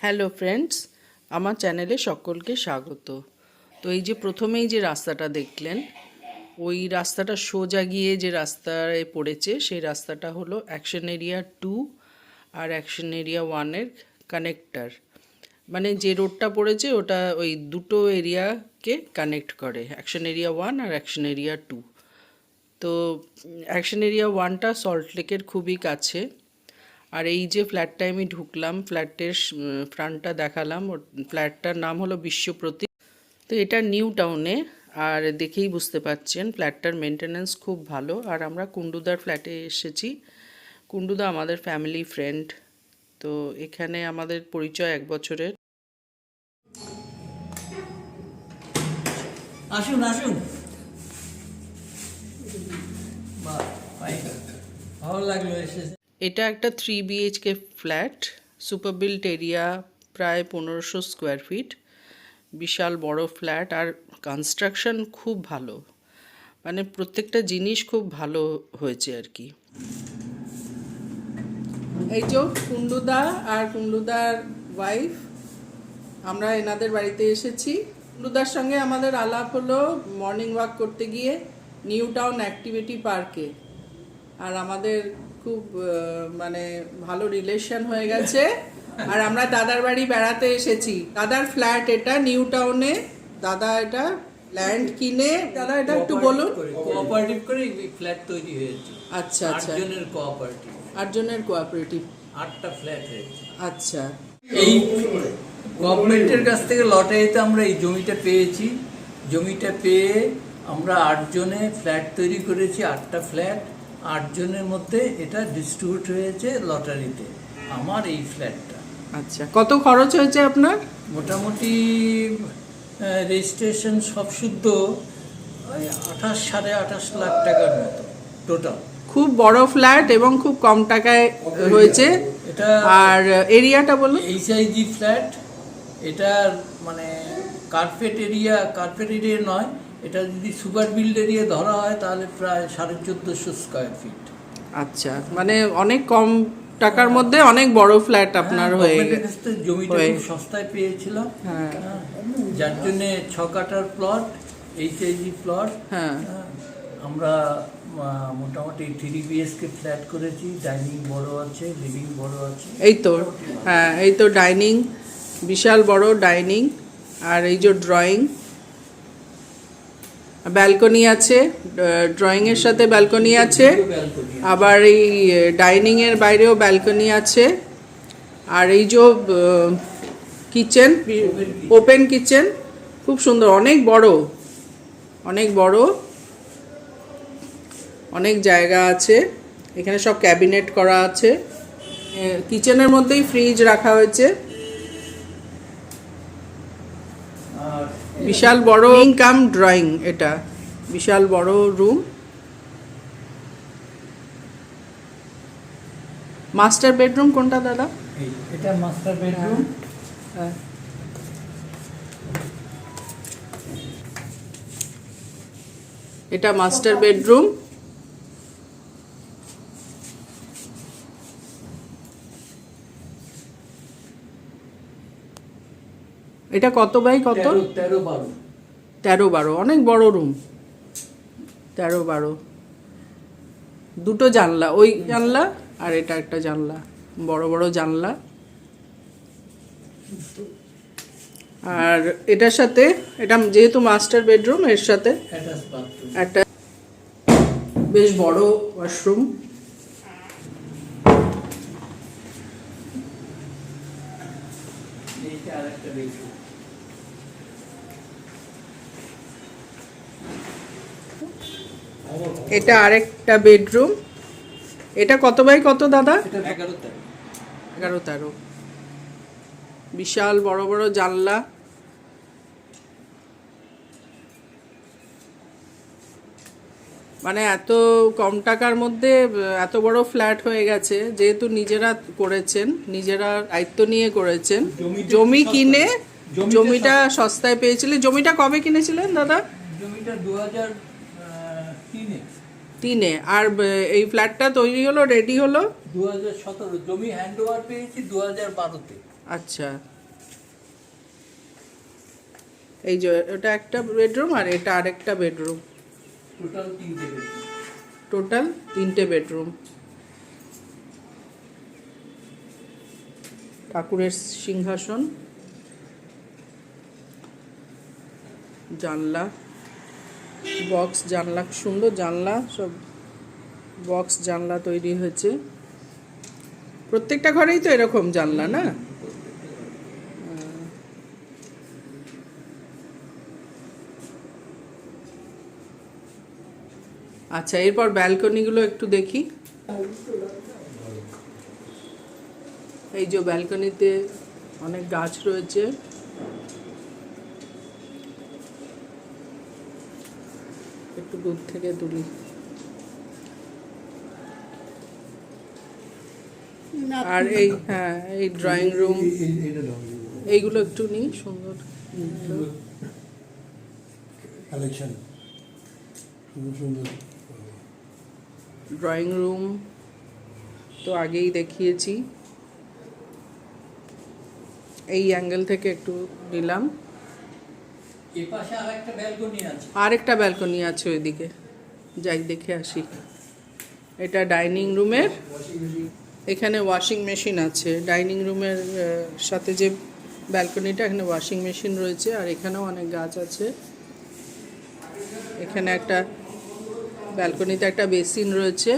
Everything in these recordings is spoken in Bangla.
হ্যালো ফ্রেন্ডস আমার চ্যানেলে সকলকে স্বাগত। তো এই যে প্রথমেই যে রাস্তাটা দেখলেন, ওই রাস্তাটা সোজা গিয়ে যে রাস্তায় পড়েছে, সেই রাস্তাটা হলো অ্যাকশন এরিয়া টু আর অ্যাকশন এরিয়া ওয়ানের কানেক্টার মানে যে রোডটা পড়েছে, ওটা ওই দুটো এরিয়াকে কানেক্ট করে অ্যাকশন এরিয়া ওয়ান আর অ্যাকশন এরিয়া টু তো অ্যাকশন এরিয়া ওয়ানটা সল্টলেকের খুবই কাছে। আর এই যে ফ্ল্যাটটা আমি ঢুকলাম ফ্ল্যাটের ফ্রন্টটা দেখালাম ফ্ল্যাটটার নাম হলো বিশ্বপ্রতীক। তো এটা নিউ টাউনে আর দেখেই বুঝতে পারছেন ফ্ল্যাটটার মেনটেনেন্স খুব ভালো। আর আমরা কুন্ডুদার ফ্ল্যাটে এসেছি। কুন্ডুদা আমাদের ফ্যামিলি ফ্রেন্ড তো এখানে আমাদের পরিচয় এক বছরের। আসুন আসুন। ভালো লাগল এসে। এটা একটা three BHK flat super built area প্রায় পনেরোশো স্কোয়ার ফিট বিশাল বড় ফ্ল্যাট আর কনস্ট্রাকশন খুব ভালো। মানে প্রত্যেকটা জিনিস খুব ভালো হয়েছে আর কি। এই যে কুন্ডুদা আর কুন্ডুদার ওয়াইফ আমরা এনাদের বাড়িতে এসেছি। কুন্ডুদার সঙ্গে আমাদের আলাপ হলো মর্নিং ওয়াক করতে গিয়ে নিউ টাউন অ্যাক্টিভিটি পার্কে আর আমাদের খুব মানে ভালো রিলেশন হয়ে গেছে। আর আমরা দাদার বাড়ি বেড়াতে এসেছি। দাদার ফ্ল্যাট এটা নিউ টাউনে দাদা এটা ল্যান্ড কিনে। দাদা এটা একটু বলুন। কোঅপারেটিভ করে এই ফ্ল্যাট তৈরি হয়েছে। আচ্ছা আচ্ছা। আটজনের কোঅপারেটিভ আটজনের কোঅপারেটিভ আটটা ফ্ল্যাট হয়েছে। আচ্ছা। এই গভর্নমেন্টের কাছ থেকে লটারিতে আমরা এই জমিটা পেয়েছি। জমিটা পেয়ে আমরা আটজনে ফ্ল্যাট তৈরি করেছি আটটা ফ্ল্যাট আটজনের মধ্যে এটা ডিস্ট্রিবিউট হয়েছে লটারিতে আমার এই ফ্ল্যাটটা আচ্ছা কত খরচ হয়েছে আপনার? মোটামুটি রেজিস্ট্রেশন সব শুদ্ধ আঠাশ সাড়ে আঠাশ লাখ টাকার মতো টোটাল খুব বড় ফ্ল্যাট এবং খুব কম টাকায় হয়েছে। এটা আর এরিয়াটা বলুন। এইচআইজি ফ্ল্যাট এটার মানে কার্পেট এরিয়া কার্পেট এরিয়া নয় এটা যদি সুপার বিল্ড এরিয়া ধরা হয় তাহলে প্রায় সাড়ে চোদ্দোশো স্কোয়ার ফিট আচ্ছা মানে অনেক কম টাকার মধ্যে অনেক বড় ফ্ল্যাট আপনার হয়ে গেছে জমিটা খুব সস্তায় পেয়েছিলাম। হ্যাঁ। হ্যাঁ, যার জন্য ছ কাটার প্লট এইচআইজি প্লট হ্যাঁ। আমরা মোটামুটি থ্রি বিএসকে ফ্ল্যাট করেছি। ডাইনিং বড় আছে লিভিং বড় আছে। এই তো হ্যাঁ এই তো ডাইনিং বিশাল বড় ডাইনিং আর এই যে ড্রয়িং ব্যালকনি আছে ড্রয়িং এর সাথে ব্যালকনি আছে, আবার এই ডাইনিং এর বাইরেও ব্যালকনি আছে। আর এই যে কিচেন ওপেন কিচেন খুব সুন্দর, অনেক বড় অনেক বড়, অনেক জায়গা আছে। এখানে সব ক্যাবিনেট করা আছে। কিচেনের মধ্যেই ফ্রিজ রাখা হয়েছে। বিশাল বড় ইনকাম ড্রয়িং এটা। বিশাল বড় রুম মাস্টার বেডরুম কোনটা দাদা? এটা মাস্টার বেডরুম হ্যাঁ। এটা মাস্টার বেডরুম এটা কত বাই কত? তেরো বারো। তেরো বারো অনেক বড় রুম তেরো বারো। দুটো জানলা ওই জানলা আর এটা একটা জানলা বড় বড় জানলা। আর এটার সাথে এটা যেহেতু মাস্টার বেডরুম এর সাথে একটা বেশ বড় ওয়াশরুম এইটা আরেকটা বেডরুম এটা আরেকটা বেডরুম। এটা কত বাই কত দাদা? এগারো তেরো। এগারো তেরো। বিশাল বড় বড় জানলা। মানে এত কম টাকার মধ্যে এত বড় ফ্ল্যাট হয়ে গেছে যেহেতু নিজেরা করেছেন নিজেরা দায়িত্ব নিয়ে করেছেন। জমি কিনে জমিটা সস্তায়। পেয়েছিলেন। জমিটা কবে কিনেছিলেন দাদা? জমিটা দু হাজার তিনে। আর এই ফ্ল্যাটটা তৈরি হলো রেডি হলো? দু হাজার সতেরো। জমি হ্যান্ড ওভার পেয়েছি দু হাজার বারোতে। আচ্ছা। এই যে ওটা একটা বেডরুম আর এটা আরেকটা বেডরুম টোটাল তিনটে bedroom। টোটাল তিনটে বেডরুম ঠাকুরের সিংহাসন। জানলা। বক্স জানলা সুন্দর, জানলা সব বক্স জানলা তৈরি হয়েছে। প্রত্যেকটা ঘরেই তো এরকম জানলা, না? আচ্ছা এরপর ব্যালকনিগুলো একটু দেখি। এই যে ব্যালকনিতে অনেক গাছ রয়েছে। একটু দূর থেকে তুলি। আর এই হ্যাঁ এই ড্রয়িং রুম এইগুলো একটু নিই সুন্দর। কালেকশন সুন্দর সুন্দর। ড্রয়িং রুম তো আগেই দেখিয়েছি। এই অ্যাঙ্গেল থেকে একটু নিলাম। আর একটা ব্যালকনি আছে। আরেকটা ব্যালকনি আছে ওইদিকে। যাই দেখে আসি। এটা ডাইনিং রুমের এখানে ওয়াশিং মেশিন আছে। ডাইনিং রুমের সাথে যে ব্যালকনিটা এখানে ওয়াশিং মেশিন রয়েছে। আর এখানেও অনেক গাছ আছে। এখানে একটা ব্যালকনিতে একটা বেসিন রয়েছে।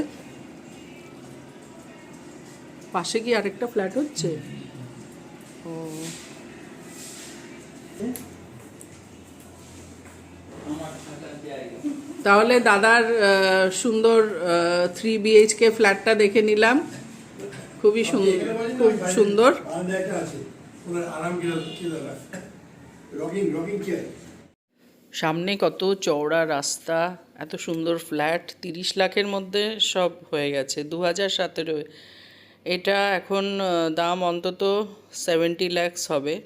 পাশে কি আরেকটা ফ্ল্যাট হচ্ছে। ও। তাহলে দাদার সুন্দর থ্রি বিএইচকে ফ্ল্যাটটা দেখে নিলাম। খুবই সুন্দর খুব সুন্দর। আরাম কি সামনে কত চওড়া রাস্তা, এত সুন্দর ফ্ল্যাট, তিরিশ লাখের মধ্যে সব হয়ে গেছে। দু হাজার সতেরো, এটা এখন দাম অন্তত সেভেন্টি ল্যাক্স হবে।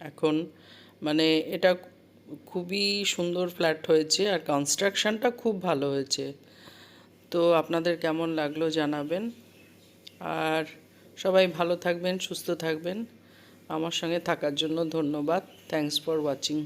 এখন মানে এটা খুবই সুন্দর ফ্ল্যাট হয়েছে আর কনস্ট্রাকশনটা খুব ভালো হয়েছে। তো আপনাদের কেমন লাগল জানাবেন। আর সবাই ভালো থাকবেন, সুস্থ থাকবেন। আমার সঙ্গে থাকার জন্য ধন্যবাদ। Thanks for watching